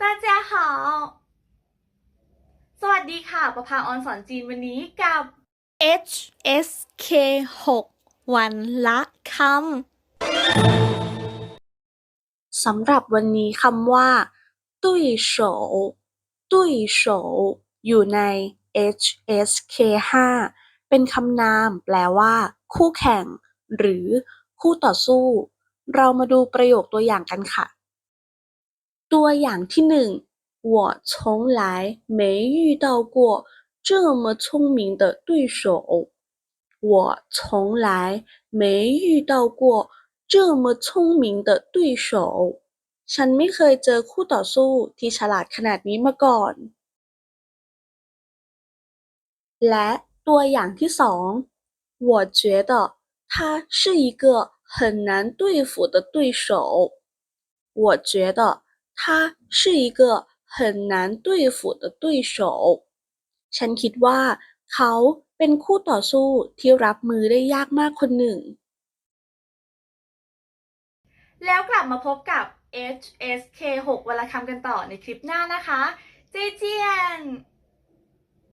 ตาเจ้าหาสวัสดีค่ะ ประภาออนสอนจีนวันนี้กับ H S K 6วันละคำสำหรับวันนี้คำว่า ตุยโฉตุยโฉอยู่ใน H S K 5เป็นคำนามแปลว่า คู่แข่ง หรือ คู่ต่อสู้ เรามาดูประโยคตัวอย่างกันค่ะ ตัวอย่างที่หนึ่ง我从来没遇到过这么聪明的对手。我从来没遇到过这么聪明的对手。ฉันไม่เคยเจอคู่ต่อสู้ที่ฉลาดขนาดนี้มาก่อน และตัวอย่างที่สอง我觉得他是一个很难对付的对手。我觉得 他是一个很难对付的对手。ฉันคิดว่า เขาเป็นคู่ต่อสู้ที่รับมือได้ยากมากคนหนึ่ง แล้วกลับมาพบกับ HSK 6วันละคำกันต่อในคลิปหน้านะคะ เจเจียน